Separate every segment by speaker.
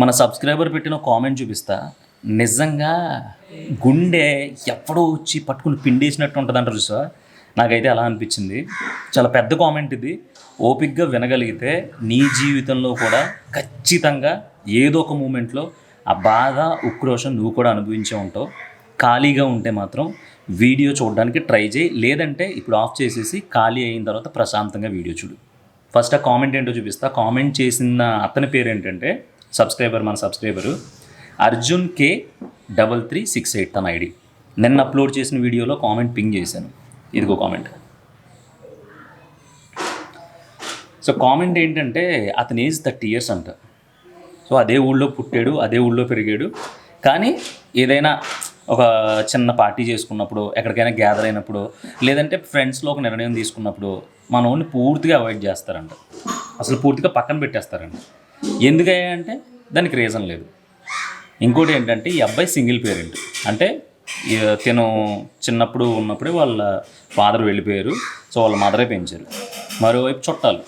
Speaker 1: మన సబ్స్క్రైబర్ పెట్టిన కామెంట్ చూపిస్తా. నిజంగా గుండె ఎప్పుడో వచ్చి పట్టుకుని పిండేసినట్టు ఉంటుంది అంటారు సార్ నాకైతే అలా అనిపించింది. చాలా పెద్ద కామెంట్ ఇది. ఓపిక్గా వినగలిగితే నీ జీవితంలో కూడా ఖచ్చితంగా ఏదో ఒక మూమెంట్లో ఆ బాధ ఉక్రోషం నువ్వు కూడా అనుభవించే ఉంటావు. ఖాళీగా ఉంటే మాత్రం వీడియో చూడడానికి ట్రై చేయి. లేదంటే ఇప్పుడు ఆఫ్ చేసేసి ఖాళీ అయిన తర్వాత ప్రశాంతంగా వీడియో చూడు. ఫస్ట్ ఆ కామెంట్ ఏంటో చూపిస్తా. కామెంట్ చేసిన అతని పేరు ఏంటంటే సబ్స్క్రైబర్ మన subscriber. Arjun K double three six eight తన ఐడి. నిన్న అప్లోడ్ చేసిన వీడియోలో కామెంట్ పింగ్ చేశాను. ఇదిగో కామెంట్. సో కామెంట్ ఏంటంటే అతని ఏజ్ థర్టీ ఇయర్స్ అంట. సో అదే ఊళ్ళో పుట్టాడు అదే ఊళ్ళో పెరిగాడు. కానీ ఏదైనా ఒక చిన్న పార్టీ చేసుకున్నప్పుడు ఎక్కడికైనా గ్యాదర్ అయినప్పుడు లేదంటే ఫ్రెండ్స్లో ఒక నిర్ణయం తీసుకున్నప్పుడు మన ఓన్ని పూర్తిగా అవాయిడ్ చేస్తారంట. అసలు పూర్తిగా పక్కన పెట్టేస్తారంట. ఎందుకయ్యా అంటే దానికి రీజన్ లేదు. ఇంకోటి ఏంటంటే ఈ అబ్బాయి సింగిల్ పేరెంట్ అంటే ఈ తిను చిన్నప్పుడు ఉన్నప్పుడే వాళ్ళ ఫాదర్ వెళ్ళిపోయారు. సో వాళ్ళ మదరే పెంచారు. మరోవైపు చుట్టాలు.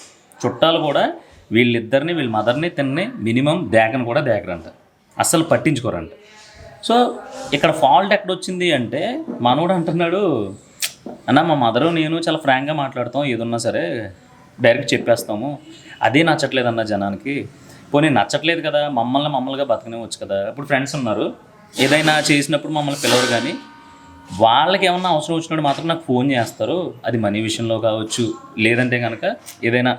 Speaker 1: చుట్టాలు కూడా వీళ్ళిద్దరిని వీళ్ళ మదర్ని తిన్ని మినిమం దేకను కూడా దేకరంట. అస్సలు పట్టించుకోరంట. సో ఇక్కడ ఫాల్ట్ ఎక్కడ వచ్చింది అంటే మనోడు అంటున్నాడు అన్న మా మదరు నేను చాలా ఫ్రాంక్గా మాట్లాడతాం. ఏదున్నా సరే డైరెక్ట్ చెప్పేస్తాము. అదే నచ్చట్లేదన్న జనానికి. పోనీ నచ్చట్లేదు కదా మమ్మల్ని మమ్మల్నిగా బతకనివ్వచ్చు కదా. ఇప్పుడు ఫ్రెండ్స్ ఉన్నారు. ఏదైనా చేసినప్పుడు మమ్మల్ని పిలవరు కానీ వాళ్ళకి ఏమన్నా అవసరం వచ్చినప్పుడు మాత్రం నాకు ఫోన్ చేస్తారు. అది మనీ విషయంలో కావచ్చు లేదంటే కనుక ఏదైనా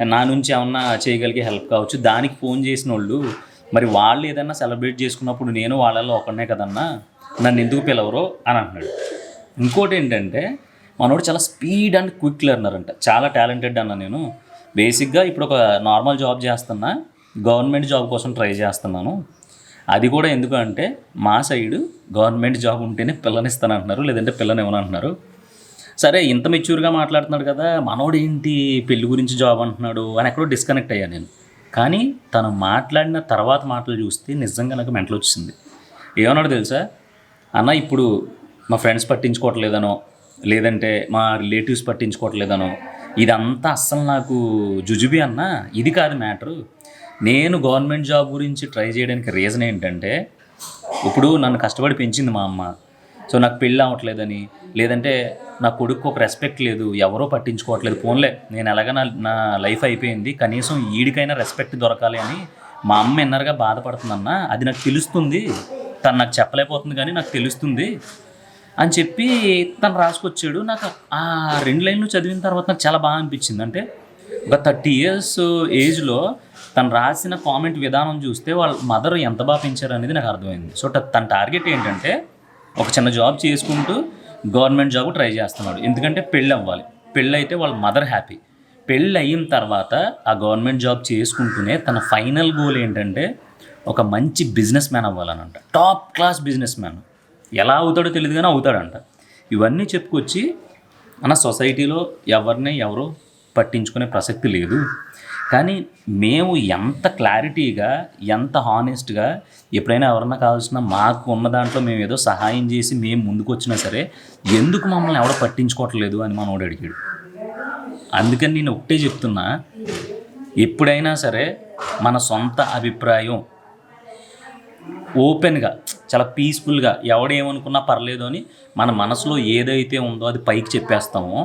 Speaker 1: నా నుంచి ఏమన్నా చేయగలిగే హెల్ప్ కావచ్చు. దానికి ఫోన్ చేసిన వాళ్ళు మరి వాళ్ళు ఏదైనా సెలబ్రేట్ చేసుకున్నప్పుడు నేను వాళ్ళలో ఒకనే కదన్నా నన్ను ఎందుకు పిలవరో అని అంటున్నాడు. ఇంకోటి ఏంటంటే మనోడు చాలా స్పీడ్ అండ్ క్విక్ లెర్నర్ అంట. చాలా టాలెంటెడ్ అన్న నేను. బేసిక్గా ఇప్పుడు ఒక నార్మల్ జాబ్ చేస్తున్నా. గవర్నమెంట్ జాబ్ కోసం ట్రై చేస్తున్నాను. అది కూడా ఎందుకంటే మా సైడు గవర్నమెంట్ జాబ్ ఉంటేనే పిల్లనిస్తాను అంటున్నారు లేదంటే పిల్లని అంటున్నారు సరే ఇంత మెచ్యూర్గా మాట్లాడుతున్నాడు కదా మనోడు ఏంటి పెళ్ళి గురించి జాబ్ అంటున్నాడు అని ఎక్కడో డిస్కనెక్ట్ అయ్యాను నేను. కానీ తను మాట్లాడిన తర్వాత మాటలు చూస్తే నిజంగా నాకు మెంటలు వచ్చింది ఏమన్నాడు తెలుసా? అన్న ఇప్పుడు మా ఫ్రెండ్స్ పట్టించుకోవట్లేదనో లేదంటే మా రిలేటివ్స్ పట్టించుకోవట్లేదనో ఇదంతా అస్సలు నాకు జుజుబి అన్న ఇది కాదు మ్యాటరు. నేను గవర్నమెంట్ జాబ్ గురించి ట్రై చేయడానికి రీజన్ ఏంటంటే ఇప్పుడు నన్ను కష్టపడి పెంచింది మా అమ్మ. సో నాకు పెళ్ళి అవ్వట్లేదని లేదంటే నా కొడుకు ఒక రెస్పెక్ట్ లేదు ఎవరో పట్టించుకోవట్లేదు. ఫోన్లే నేను ఎలాగ నా నా లైఫ్ అయిపోయింది కనీసం ఈడికైనా రెస్పెక్ట్ దొరకాలి అని మా అమ్మ ఎన్నరగా బాధపడుతుందన్న అది నాకు తెలుస్తుంది. తను నాకు చెప్పలేకపోతుంది కానీ నాకు తెలుస్తుంది. అని చెప్పి తను రాసుకొచ్చాడు. నాకు ఆ రెండు లైన్లు చదివిన తర్వాత నాకు చాలా బాగా అనిపించింది. అంటే ఒక థర్టీ ఇయర్స్ ఏజ్లో తను రాసిన కామెంట్ విధానం చూస్తే వాళ్ళ మదర్ ఎంత బాగా పెంచారు అనేది నాకు అర్థమైంది. సో తన టార్గెట్ ఏంటంటే ఒక చిన్న జాబ్ చేసుకుంటూ గవర్నమెంట్ జాబ్ ట్రై చేస్తున్నాడు. ఎందుకంటే పెళ్ళి అవ్వాలి. పెళ్ళి అయితే వాళ్ళ మదర్ హ్యాపీ. పెళ్ళి అయిన తర్వాత ఆ గవర్నమెంట్ జాబ్ చేసుకుంటూనే తన ఫైనల్ గోల్ ఏంటంటే ఒక మంచి businessman అవ్వాలనంట. Top class businessman. ఎలా అవుతాడో తెలియదు కానీ అవుతాడంట. ఇవన్నీ చెప్పుకొచ్చి మన సొసైటీలో ఎవరిని ఎవరు పట్టించుకునే ప్రసక్తి లేదు. కానీ మేము ఎంత క్లారిటీగా ఎంత హానెస్ట్గా ఎప్పుడైనా ఎవరన్నా కావాల్సిన మాకు ఉన్న దాంట్లో మేము ఏదో సహాయం చేసి మేము ముందుకు వచ్చినా సరే ఎందుకు మమ్మల్ని ఎవడో పట్టించుకోవట్లేదు అని మనోడు అడిగాడు. అందుకని నేను ఒకటే చెప్తున్నా ఎప్పుడైనా సరే మన సొంత అభిప్రాయం ఓపెన్గా చాలా పీస్ఫుల్గా ఎవడేమనుకున్నా పర్లేదు అని మన మనసులో ఏదైతే ఉందో అది పైకి చెప్పేస్తామో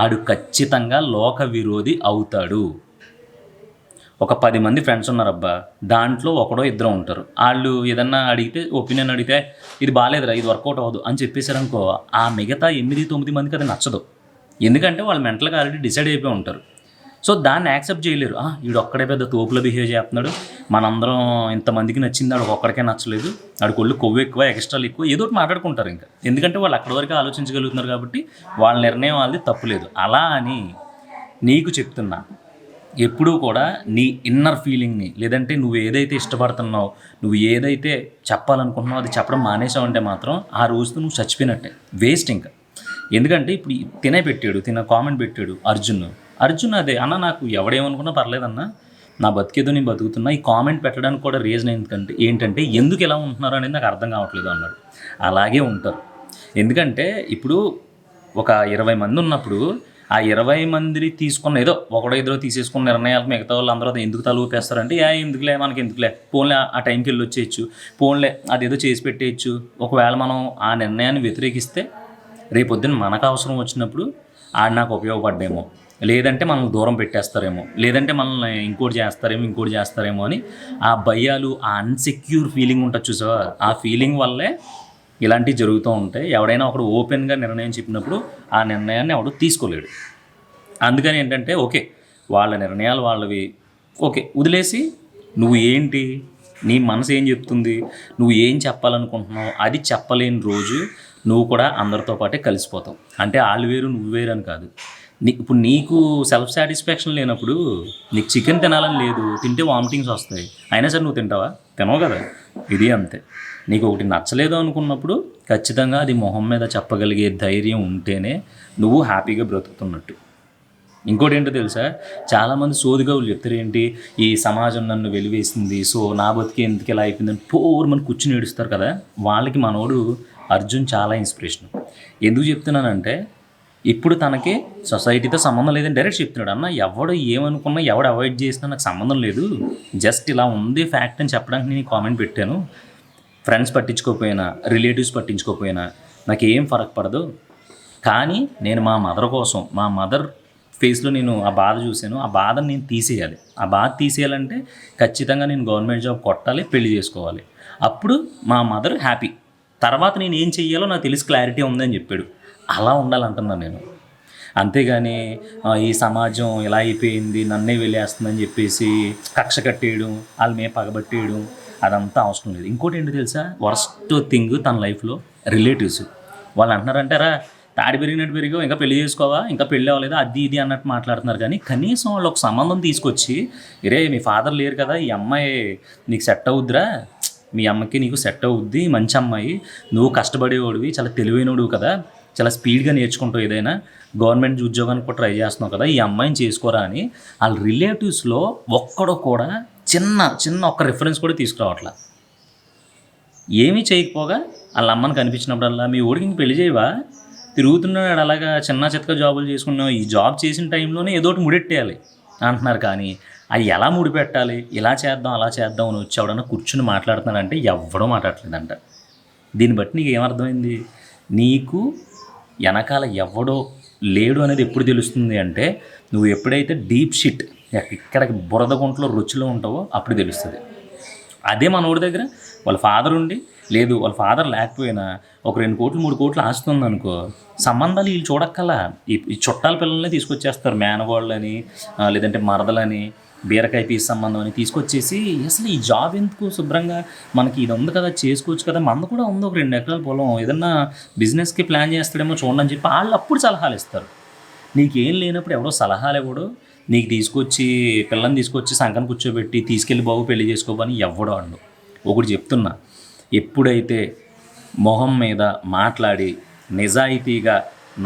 Speaker 1: ఆడు ఖచ్చితంగా లోక విరోధి అవుతాడు. ఒక పది మంది ఫ్రెండ్స్ ఉన్నారబ్బా. దాంట్లో ఒకడో ఇద్దరు ఉంటారు. వాళ్ళు ఏదన్నా అడిగితే ఒపీనియన్ అడిగితే ఇది బాగాలేదురా ఇది వర్కౌట్ అవ్వదు అని చెప్పేసారనుకో ఆ మిగతా ఎనిమిది తొమ్మిది మందికి అది నచ్చదు. ఎందుకంటే వాళ్ళు మెంటల్గా ఆల్రెడీ డిసైడ్ అయిపోయి ఉంటారు. సో దాన్ని యాక్సెప్ట్ చేయలేరు. వీడు ఒక్కడే పెద్ద తోపులో బిహేవ్ చేస్తున్నాడు. మనందరం ఇంతమందికి నచ్చింది ఆడు ఒక్కడికే నచ్చలేదు. ఆడికి ఒళ్ళు కొవ్వు ఎక్కువ ఎక్స్ట్రాలు ఎక్కువ ఏదో ఒకటి మాట్లాడుకుంటారు ఇంకా. ఎందుకంటే వాళ్ళు అక్కడి వరకు ఆలోచించగలుగుతున్నారు కాబట్టి వాళ్ళ నిర్ణయం వాళ్ళది తప్పులేదు అలా అని నీకు చెప్తున్నా ఎప్పుడూ కూడా నీ ఇన్నర్ ఫీలింగ్ని లేదంటే నువ్వు ఏదైతే ఇష్టపడుతున్నావు నువ్వు ఏదైతే చెప్పాలనుకుంటున్నావు అది చెప్పడం మానేసావంటే మాత్రం ఆ రోజుతో నువ్వు చచ్చిపోయినట్టే. వేస్ట్ ఇంకా. ఎందుకంటే ఇప్పుడు తినే పెట్టాడు తిన కామెంట్ పెట్టాడు అర్జున్. అర్జున్ అదే అన్న నాకు ఎవడేమనుకున్నా పర్లేదన్న నా బతికేదో నేను బతుకుతున్నా ఈ కామెంట్ పెట్టడానికి కూడా రీజన్ ఎందుకంటే ఏంటంటే ఎందుకు ఇలా ఉంటున్నారు అనేది నాకు అర్థం కావట్లేదు అన్నాడు. అలాగే ఉంటారు. ఎందుకంటే ఇప్పుడు ఒక ఇరవై మంది ఉన్నప్పుడు ఆ ఇరవై మంది తీసుకున్న ఏదో ఒకడో ఇద్దరు తీసేసుకున్న నిర్ణయాలు మిగతా వాళ్ళు అందరూ ఎందుకు తలూపేస్తారంటే ఏ ఎందుకులే మనకి ఎందుకులే పోన్లే ఆ టైంకి వెళ్ళి వచ్చేయచ్చు పోన్లే అదేదో చేసి పెట్టేయచ్చు. ఒకవేళ మనం ఆ నిర్ణయాన్ని వ్యతిరేకిస్తే రేపొద్దున మనకు అవసరం వచ్చినప్పుడు ఆడు నాకు ఉపయోగపడ్డేమో. లేదంటే మనల్ని దూరం పెట్టేస్తారేమో లేదంటే మనల్ని ఇంకోటి చేస్తారేమో ఇంకోటి చేస్తారేమో అని ఆ భయాలు ఆ అన్సెక్యూర్ ఫీలింగ్ ఉంటుంది చూసావా? ఆ ఫీలింగ్ వల్లే ఇలాంటివి జరుగుతూ ఉంటాయి. ఎవడైనా ఒకడు ఓపెన్గా నిర్ణయం చెప్పినప్పుడు ఆ నిర్ణయాన్ని ఎవడు తీసుకోలేడు. అందుకని ఏంటంటే ఓకే వాళ్ళ నిర్ణయాలు వాళ్ళవి ఓకే వదిలేసి నువ్వు ఏంటి? నీ మనసు ఏం చెప్తుంది? నువ్వు ఏం చెప్పాలనుకుంటున్నావు? అది చెప్పలేని రోజు నువ్వు కూడా అందరితో పాటే కలిసిపోతావు. అంటే వాళ్ళు వేరు నువ్వు వేరు అని కాదు. నీ ఇప్పుడు నీకు సెల్ఫ్ సాటిస్ఫాక్షన్ లేనప్పుడు నీకు చికెన్ తినాలని లేదు తింటే వామిటింగ్స్ వస్తాయి. అయినా సరే నువ్వు తింటావా? తినవు కదా. ఇది అంతే. నీకు ఒకటి నచ్చలేదు అనుకున్నప్పుడు ఖచ్చితంగా అది మొహం మీద చెప్పగలిగే ధైర్యం ఉంటేనే నువ్వు హ్యాపీగా బ్రతుకుతున్నట్టు. ఇంకోటి ఏంటో తెలుసా? చాలామంది సోదిగవులు చెప్తారు ఏంటి ఈ సమాజం నన్ను వెలివేసింది సో నా బతికి ఎందుకు ఇలా అయిపోయిందని పోరు మన కూర్చుని ఏడుస్తారు కదా. వాళ్ళకి మనోడు అర్జున్ చాలా ఇన్స్పిరేషన్ ఎందుకు చెప్తున్నానంటే ఇప్పుడు తనకి సొసైటీతో సంబంధం లేదని డైరెక్ట్ చెప్తున్నాడు. అన్న ఎవడు ఏమనుకున్నా ఎవడు అవాయిడ్ చేసినా నాకు సంబంధం లేదు. జస్ట్ ఇలా ఉంది ఫ్యాక్ట్ అని చెప్పడానికి నేను కామెంట్ పెట్టాను. ఫ్రెండ్స్ పట్టించుకోకపోయినా రిలేటివ్స్ పట్టించుకోకపోయినా నాకు ఏం ఫరక్ పడదు. కానీ నేను మా మదర్ కోసం మా మదర్ ఫేస్లో నేను ఆ బాధ చూశాను. ఆ బాధను నేను తీసేయాలి. ఆ బాధ తీసేయాలంటే ఖచ్చితంగా నేను గవర్నమెంట్ జాబ్ కొట్టాలి పెళ్ళి చేసుకోవాలి. అప్పుడు మా మదర్ హ్యాపీ. తర్వాత నేను ఏం చెయ్యాలో నాకు తెలిసి క్లారిటీ ఉందని చెప్పాడు. అలా ఉండాలంటున్నాను నేను. అంతేగాని ఈ సమాజం ఇలా అయిపోయింది నన్నే వెళ్ళేస్తుందని చెప్పేసి కక్ష కట్టేయడం వాళ్ళ మేము పగబట్టేయడం అదంతా అవసరం లేదు. ఇంకోటి ఏంటి తెలుసా? వరస్ట్ థింగ్ తన లైఫ్లో రిలేటివ్స్ వాళ్ళు అంటున్నారంటారా తాడి పెరిగినట్టు పెరిగావు ఇంకా పెళ్ళి చేసుకోవా? ఇంకా పెళ్ళి అవ్వలేదా? అది ఇది అన్నట్టు మాట్లాడుతున్నారు. కానీ కనీసం వాళ్ళు ఒక సంబంధం తీసుకొచ్చి ఇరే మీ ఫాదర్ లేరు కదా ఈ అమ్మాయి నీకు సెట్ అవుద్దిరా. మీ అమ్మకి నీకు సెట్ అవుద్ది మంచి అమ్మాయి. నువ్వు కష్టపడేవాడివి చాలా తెలివైనడు కదా. చాలా స్పీడ్గా నేర్చుకుంటావు ఏదైనా గవర్నమెంట్ ఉద్యోగానికి కూడా ట్రై చేస్తున్నావు కదా ఈ అమ్మాయిని చేసుకోరా అని వాళ్ళ రిలేటివ్స్లో ఒక్కడో కూడా చిన్న చిన్న ఒక్క రిఫరెన్స్ కూడా తీసుకురావట్లా. ఏమీ చేయకపోగా వాళ్ళ అమ్మని కనిపించినప్పుడల్లా మీ ఊడికి పెళ్ళి చేయవా? తిరుగుతున్నాడు అలాగా చిన్న చితక జాబులు చేసుకున్నావు ఈ జాబ్ చేసిన టైంలోనే ఏదో ఒకటి ముడెట్టేయాలి అంటున్నారు. కానీ అది ఎలా ముడిపెట్టాలి? ఇలా చేద్దాం అలా చేద్దాం అని వచ్చి ఎవడన్నా కూర్చుని మాట్లాడుతున్నాడంటే ఎవడో మాట్లాడలేదంట దీన్ని బట్టి నీకు ఏమర్థమైంది నీకు వెనకాల ఎవడో లేడు అనేది ఎప్పుడు తెలుస్తుంది అంటే నువ్వు ఎప్పుడైతే డీప్ షిట్ ఇక్కడికి బురద గుంటలో రుచిలో ఉంటావో అప్పుడు తెలుస్తుంది. అదే మన దగ్గర వాళ్ళ ఫాదర్ ఉండి లేదు వాళ్ళ ఫాదర్ లేకపోయినా ఒక రెండు కోట్లు మూడు కోట్లు ఆస్తుంది అనుకో సంబంధాలు వీళ్ళు చూడక్కల ఈ ఈ చుట్టాల పిల్లల్ని తీసుకొచ్చేస్తారు మేనగోళ్ళని లేదంటే మరదలని. బీరకాయ పీస్ సంబంధం అని తీసుకొచ్చేసి అసలు ఈ జాబ్ ఎందుకు శుభ్రంగా? మనకి ఇది ఉంది కదా చేసుకోవచ్చు కదా మంద కూడా ఉంది ఒక రెండు ఎకరాల పొలం. ఏదన్నా బిజినెస్కి ప్లాన్ చేస్తాడేమో చూడండి అని చెప్పి వాళ్ళు అప్పుడు సలహాలు ఇస్తారు. నీకేం లేనప్పుడు ఎవడో సలహాలు ఇవ్వడు. నీకు తీసుకొచ్చి పిల్లని తీసుకొచ్చి సంకన కూర్చోబెట్టి తీసుకెళ్ళి బాబు పెళ్ళి చేసుకోమని ఎవడో అండు ఒకటి చెప్తున్నా ఎప్పుడైతే మొహం మీద మాట్లాడి నిజాయితీగా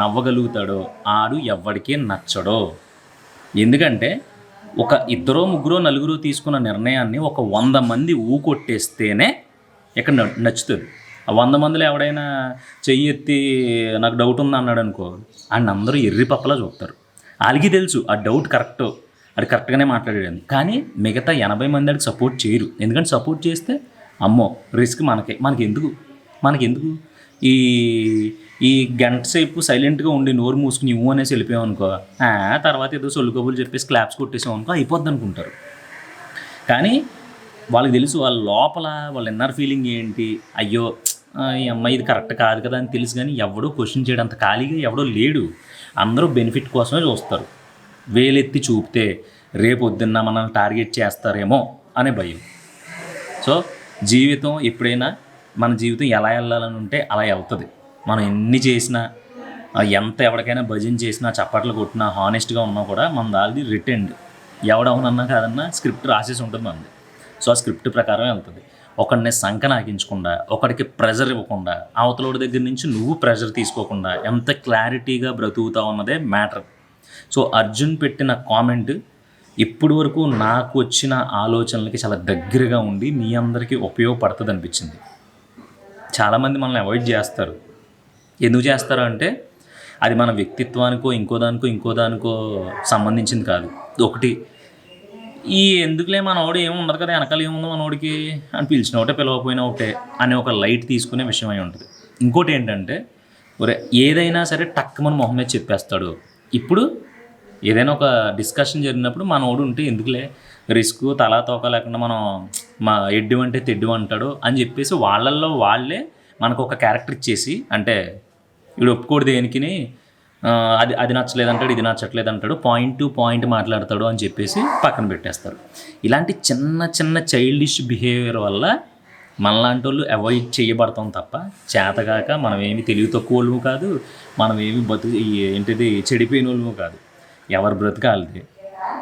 Speaker 1: నవ్వగలుగుతాడో ఆడు ఎవ్వడికే నచ్చడో. ఎందుకంటే ఒక ఇద్దరో ముగ్గురో నలుగురు తీసుకున్న నిర్ణయాన్ని ఒక వంద మంది ఊకొట్టేస్తేనే ఇక్కడ న- నచ్చుతుంది. ఆ వంద మందిలో ఎవడైనా చెయ్యి ఎత్తి నాకు డౌట్ ఉంది అన్నాడు అనుకో అండ్ అందరూ ఎర్రి పప్పలా చూస్తారు వాళ్ళకి తెలుసు ఆ డౌట్ కరెక్ట్ అది కరెక్ట్గానే మాట్లాడాడు. కానీ మిగతా ఎనభై మంది ఆడికి సపోర్ట్ చేయరు. ఎందుకంటే సపోర్ట్ చేస్తే అమ్మో రిస్క్ మనకే. మనకి ఎందుకు మనకి ఎందుకు ఈ ఈ గంట సేపు సైలెంట్గా ఉండి నోరు మూసుకుని ఇవ్వు అనేసి వెళ్ళిపోయాం అనుకో తర్వాత ఏదో సొల్లు కబుర్లు చెప్పేసి క్లాప్స్ కొట్టేసాం అనుకో అయిపోద్ది అనుకుంటారు. కానీ వాళ్ళకి తెలుసు వాళ్ళ లోపల వాళ్ళ ఇన్నర్ ఫీలింగ్ ఏంటి? అయ్యో ఈ అమ్మాయి ఇది కరెక్ట్ కాదు కదా అని తెలుసు కానీ ఎవడో క్వశ్చన్ చేయడంత ఖాళీగా ఎవడో లేడు. అందరూ బెనిఫిట్ కోసమే చూస్తారు. వేలెత్తి చూపితే రేపు పొద్దున్న మనల్ని టార్గెట్ చేస్తారేమో అనే భయం. సో జీవితం ఎప్పుడైనా మన జీవితం ఎలా వెళ్ళాలని ఉంటే అలా వెళ్తుంది. మనం ఎన్ని చేసినా ఎంత ఎవరికైనా భజన చేసినా చప్పట్లు కొట్టినా హానెస్ట్గా ఉన్నా కూడా మన దాల్ది రిటర్న్డ్ ఎవడవునన్నా కాదన్నా స్క్రిప్ట్ రాసేసి ఉంటుంది మనది. సో ఆ స్క్రిప్ట్ ప్రకారం వెళ్తుంది. ఒకడిని సంక నాకించకుండా ఒకడికి ప్రెజర్ ఇవ్వకుండా అవతలోడి దగ్గర నుంచి నువ్వు ప్రెజర్ తీసుకోకుండా ఎంత క్లారిటీగా బ్రతుకుతావు అన్నదే మ్యాటర్ సో అర్జున్ పెట్టిన కామెంట్ ఇప్పటి వరకు నాకు వచ్చిన ఆలోచనలకి చాలా దగ్గరగా ఉండి మీ అందరికీ ఉపయోగపడుతుంది అనిపించింది చాలామంది మనల్ని అవాయిడ్ చేస్తారు. ఎందుకు చేస్తారు అంటే అది మన వ్యక్తిత్వానికో ఇంకో దానికో ఇంకో దానికో సంబంధించింది కాదు. ఒకటి ఈ ఎందుకులే మనోడు ఏమి ఉండదు కదా వెనకాల ఏముందో మనోడికి అని పిలిచిన ఒకటే పిలవకపోయినా ఒకటే అనే ఒక లైట్ తీసుకునే విషయం అయి ఉంటుంది. ఇంకోటి ఏంటంటే ఒరే ఏదైనా సరే టక్ మన మొహం మీద చెప్పేస్తాడు. ఇప్పుడు ఏదైనా ఒక డిస్కషన్ జరిగినప్పుడు మనోడు ఉంటే ఎందుకులే? రిస్క్ తలా తోక లేకుండా మనం మా ఎడ్డు అంటే తెడ్డు అంటాడు అని చెప్పేసి వాళ్ళల్లో వాళ్ళే మనకు ఒక క్యారెక్టర్ ఇచ్చేసి అంటే వీడు ఒప్పుకోడు దేనికిని అది అది నచ్చలేదు అంటాడు ఇది నచ్చట్లేదు అంటాడు పాయింట్ టు పాయింట్ మాట్లాడతాడు అని చెప్పేసి పక్కన పెట్టేస్తారు. ఇలాంటి చిన్న చిన్న చైల్డిష్ బిహేవియర్ వల్ల మనలాంటి వాళ్ళు అవాయిడ్ చేయబడతాం తప్ప చేతగాక మనం ఏమి తెలివి తక్కువ వాళ్ళము కాదు మనం ఏమి బతు ఏంటిది చెడిపోయిన వాళ్ళము కాదు. ఎవరు బ్రతకాలిది?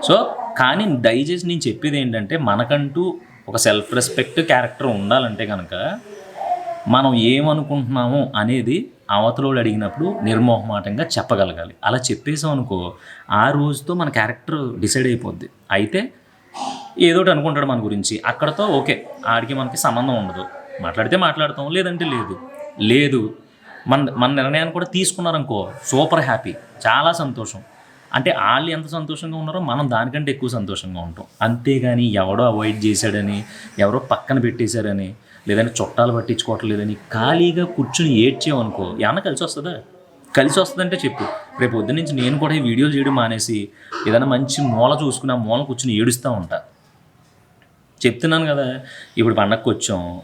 Speaker 1: సో కానీ దయచేసి నేను చెప్పేది ఏంటంటే మనకంటూ ఒక సెల్ఫ్ రెస్పెక్ట్ క్యారెక్టర్ ఉండాలంటే కనుక మనం ఏమనుకుంటున్నాము అనేది అవతలోడు అడిగినప్పుడు నిర్మోహమాటంగా చెప్పగలగాలి. అలా చెప్పేసాం అనుకో ఆ రోజుతో మన క్యారెక్టర్ డిసైడ్ అయిపోద్ది. అయితే ఏదో ఒకటి అనుకుంటాడు మన గురించి. అక్కడతో ఓకే ఆడికి మనకి సంబంధం ఉండదు. మాట్లాడితే మాట్లాడతాం లేదంటే లేదు. లేదు. మన మన నిర్ణయాన్ని కూడా తీసుకున్నారనుకో సూపర్ హ్యాపీ చాలా సంతోషం. అంటే వాళ్ళు ఎంత సంతోషంగా ఉన్నారో మనం దానికంటే ఎక్కువ సంతోషంగా ఉంటాం. అంతేగాని ఎవడో అవాయిడ్ చేశాడని ఎవరో పక్కన పెట్టేశారని లేదంటే చుట్టాలు పట్టించుకోవట్లేదని ఖాళీగా కూర్చుని ఏడ్చేవనుకో ఏమన్నా కలిసి వస్తుందా? కలిసి వస్తుందంటే చెప్పు. రేపు పొద్దు నుంచి నేను కూడా ఈ వీడియోలు చేయడం మానేసి ఏదైనా మంచి మూల చూసుకుని ఆ మూల కూర్చుని ఏడుస్తూ ఉంటా. చెప్తున్నాను కదా ఇప్పుడు పండగకు వచ్చాం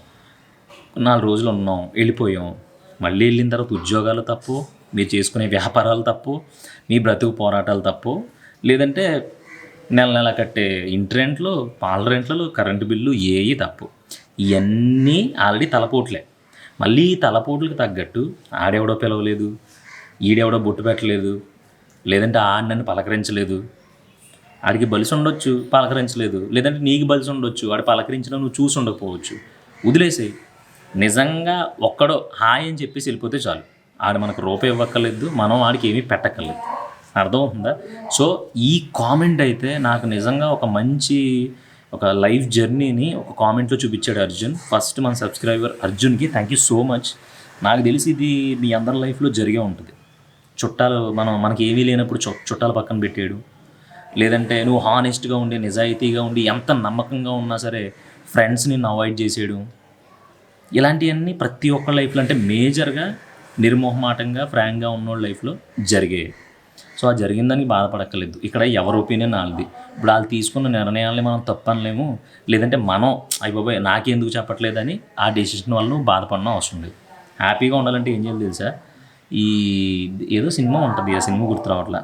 Speaker 1: నాలుగు రోజులు ఉన్నాం వెళ్ళిపోయాం. మళ్ళీ వెళ్ళిన తర్వాత ఉద్యోగాలు తప్పు మీరు చేసుకునే వ్యాపారాలు తప్పు మీ బ్రతుకు పోరాటాలు తప్పు లేదంటే నెల నెల కట్టే ఇంటి రెంట్లు పాల రెంట్లలో కరెంటు బిల్లు ఏవి తప్పు. ఇవన్నీ ఆల్రెడీ తలపోట్లే. మళ్ళీ తలపోట్లకు తగ్గట్టు ఆడెవడో పిలవలేదు ఈడెవడో బొట్టు పెట్టలేదు లేదంటే ఆడ నన్ను పలకరించలేదు. ఆడికి బలిసి ఉండొచ్చు పలకరించలేదు. లేదంటే నీకు బలిసి ఉండొచ్చు ఆడు పలకరించినా నువ్వు చూసి ఉండకపోవచ్చు. వదిలేసేయి. నిజంగా ఒక్కడో హాయ్ అని చెప్పేసి వెళ్ళిపోతే చాలు. ఆడు మనకు రూపాయి ఇవ్వక్కర్లేదు మనం ఆడికి ఏమీ పెట్టక్కర్లేదు. అర్థమవుతుందా? సో ఈ కామెంట్ అయితే నాకు నిజంగా ఒక మంచి ఒక లైఫ్ జర్నీని ఒక కామెంట్లో చూపించాడు అర్జున్. ఫస్ట్ మన సబ్స్క్రైబర్ అర్జున్కి థ్యాంక్ యూ సో మచ్ నాకు తెలిసి ఇది మీ అందరి లైఫ్లో జరిగే ఉంటుంది. చుట్టాలు మనం మనకి ఏమీ లేనప్పుడు చు చుట్టాలు పక్కన పెట్టాడు లేదంటే నువ్వు హానెస్ట్గా ఉండి నిజాయితీగా ఉండి ఎంత నమ్మకంగా ఉన్నా సరే ఫ్రెండ్స్ నిన్ను అవాయిడ్ చేసేయడం. ఇలాంటివన్నీ ప్రతి ఒక్క లైఫ్లో అంటే మేజర్గా నిర్మోహమాటంగా ఫ్రాంక్గా ఉన్నోళ్ళ లైఫ్లో జరిగాయి సో ఆ జరిగిందని బాధపడక్కర్లేదు. ఇక్కడ ఎవరి ఒపీనియన్ వాళ్ళది ఇప్పుడు వాళ్ళు తీసుకున్న నిర్ణయాల్ని మనం తప్పనలేము. లేదంటే మనం అయిపోయి నాకెందుకు చెప్పట్లేదని ఆ డెసిషన్ వల్ల బాధపడడం అవసరం లేదు. హ్యాపీగా ఉండాలంటే ఏం చేయాలి తెలుసా? ఈ ఏదో సినిమా ఉంటుంది ఆ సినిమా గుర్తు రావట్లా.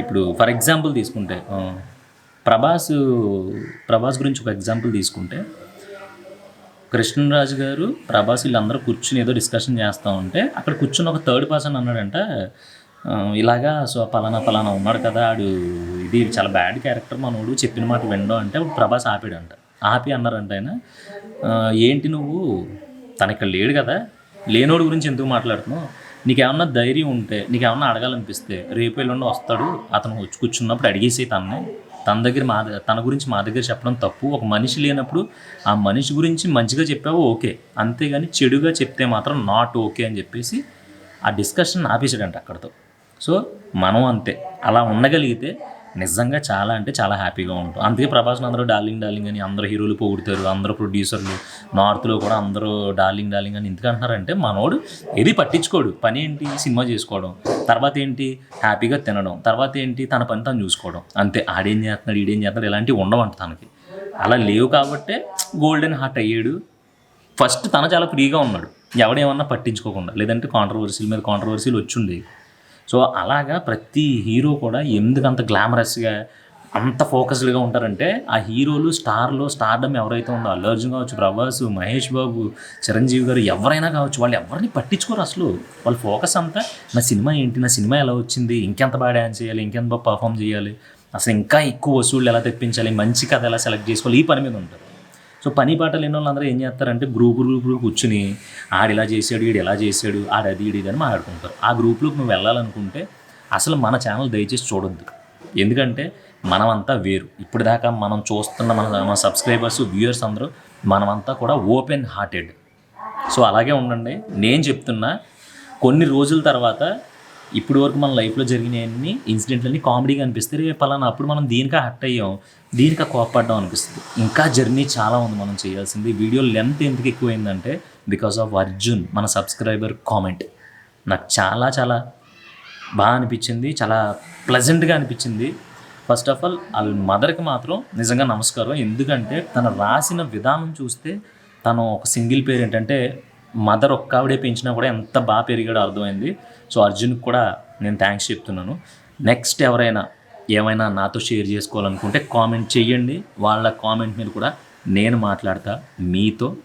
Speaker 1: ఇప్పుడు ఫర్ ఎగ్జాంపుల్ తీసుకుంటే ప్రభాస్ ప్రభాస్ గురించి ఒక ఎగ్జాంపుల్ తీసుకుంటే కృష్ణరాజు గారు ప్రభాస్ వీళ్ళందరూ కూర్చుని ఏదో డిస్కషన్ చేస్తూ ఉంటే అక్కడ కూర్చుని ఒక థర్డ్ పర్సన్ అన్నాడంట ఇలాగా సో పలానా పలానా ఉన్నాడు కదా ఆడు ఇది చాలా బ్యాడ్ క్యారెక్టర్ మనోడు చెప్పిన మాట వినడం అంటే ప్రభాస్ ఆపాడంట. ఆపి అన్నారంట ఆయన ఏంటి నువ్వు? తన ఇక్కడ లేడు కదా లేనోడు గురించి ఎందుకు మాట్లాడుతున్నావు? నీకేమన్నా ధైర్యం ఉంటే నీకేమన్నా అడగాలనిపిస్తే రేపు ఎల్లుండి వస్తాడు అతను వచ్చి కూర్చున్నప్పుడు అడిగేసి తన్నే. తన దగ్గర మా తన గురించి మా దగ్గర చెప్పడం తప్పు. ఒక మనిషి లేనప్పుడు ఆ మనిషి గురించి మంచిగా చెప్పావు ఓకే. అంతేగాని చెడుగా చెప్తే మాత్రం నాట్ ఓకే అని చెప్పేసి ఆ డిస్కషన్ ఆపేసాడంట అక్కడితో. సో మనం అంతే. అలా ఉండగలిగితే నిజంగా చాలా అంటే చాలా హ్యాపీగా ఉంటాం. అందుకే ప్రభాస్ అందరూ డార్లింగ్ డార్లింగ్ అని అందరూ హీరోలు పొగుడుతారు అందరూ ప్రొడ్యూసర్లు. నార్త్లో కూడా అందరూ డార్లింగ్ డార్లింగ్ అని ఎందుకు అంటున్నారంటే మనోడు ఏది పట్టించుకోడు. పని ఏంటి? సినిమా చేసుకోవడం. తర్వాత ఏంటి? హ్యాపీగా తినడం. తర్వాత ఏంటి? తన పని తను చూసుకోవడం. అంతే. ఆడేం చేస్తున్నాడు ఈడేం చేస్తున్నాడు ఇలాంటివి ఉండవంట తనకి. అలా లేవు కాబట్టే గోల్డెన్ హార్ట్ అయ్యాడు. ఫస్ట్ తన చాలా ఫ్రీగా ఉన్నాడు. ఎవడేమన్నా పట్టించుకోకుండా. లేదంటే కాంట్రవర్సీల మీద కాంట్రవర్సీలు వచ్చిండేవి సో అలాగా ప్రతి హీరో కూడా ఎందుకు అంత గ్లామరస్గా అంత ఫోకస్డ్గా ఉంటారంటే ఆ హీరోలు స్టార్లో స్టార్డమ్ ఎవరైతే ఉందో అల్లు అర్జున్ కావచ్చు ప్రభాస్ మహేష్ బాబు చిరంజీవి గారు ఎవరైనా కావచ్చు వాళ్ళు ఎవరిని పట్టించుకోరు అసలు. వాళ్ళ ఫోకస్ అంతా నా సినిమా ఏంటి నా సినిమా ఎలా వచ్చింది ఇంకెంత బాగా డ్యాన్స్ చేయాలి ఇంకెంత బాగా పర్ఫామ్ చేయాలి అసలు ఇంకా ఎక్కువ వసూళ్ళు ఎలా తెప్పించాలి మంచి కథ ఎలా సెలెక్ట్ చేసుకోవాలి ఈ పని మీద ఉంటారు. సో పని పాట లేని వాళ్ళందరూ ఏం చేస్తారంటే గ్రూప్ గ్రూప్ కూర్చుని ఆడిలా ఇలా చేశాడు ఈడు ఎలా చేశాడు ఆడు అది ఇది అని మాట్లాడుకుంటారు. ఆ గ్రూప్లోకి నువ్వు వెళ్ళాలనుకుంటే అసలు మన ఛానల్ దయచేసి చూడొద్దు. ఎందుకంటే మనమంతా వేరు. ఇప్పుడు దాకా మనం చూస్తున్న మన మన సబ్స్క్రైబర్స్ వ్యూయర్స్ అందరూ మనమంతా కూడా ఓపెన్ హార్టెడ్ సో అలాగే ఉండండి. నేను చెప్తున్నా కొన్ని రోజుల తర్వాత ఇప్పుడు వరకు మన లైఫ్లో జరిగినవన్నీ ఇన్సిడెంట్లన్నీ కామెడీగా అనిపిస్తాయి. రేపు పలానా అప్పుడు మనం దీనికా హట్ అయ్యాం దీనికా కోపడ్డాం అనిపిస్తుంది. ఇంకా జర్నీ చాలా ఉంది మనం చేయాల్సింది. వీడియో లెంత్ ఎందుకు ఎక్కువైందంటే బికాస్ ఆఫ్ అర్జున్ మన సబ్స్క్రైబర్ కామెంట్. నాకు చాలా చాలా బాగా అనిపించింది చాలా ప్లెజెంట్గా అనిపించింది. ఫస్ట్ ఆఫ్ ఆల్ వాళ్ళ మదర్కి మాత్రం నిజంగా నమస్కారం. ఎందుకంటే తను రాసిన విధానం చూస్తే తను ఒక సింగిల్ పేరెంట్ అంటే మదర్ ఒక్కావిడే పెంచినా కూడా ఎంత బాగా పెరిగాడో అర్థమైంది. సో అర్జున్కి కూడా నేను థ్యాంక్స్ చెప్తున్నాను. నెక్స్ట్ ఎవరైనా ఏమైనా నాతో షేర్ చేసుకోవాలనుకుంటే కామెంట్ చేయండి వాళ్ళ కామెంట్ మీద కూడా నేను మాట్లాడతా. మీతో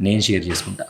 Speaker 1: నేను షేర్ చేసుకుంటా.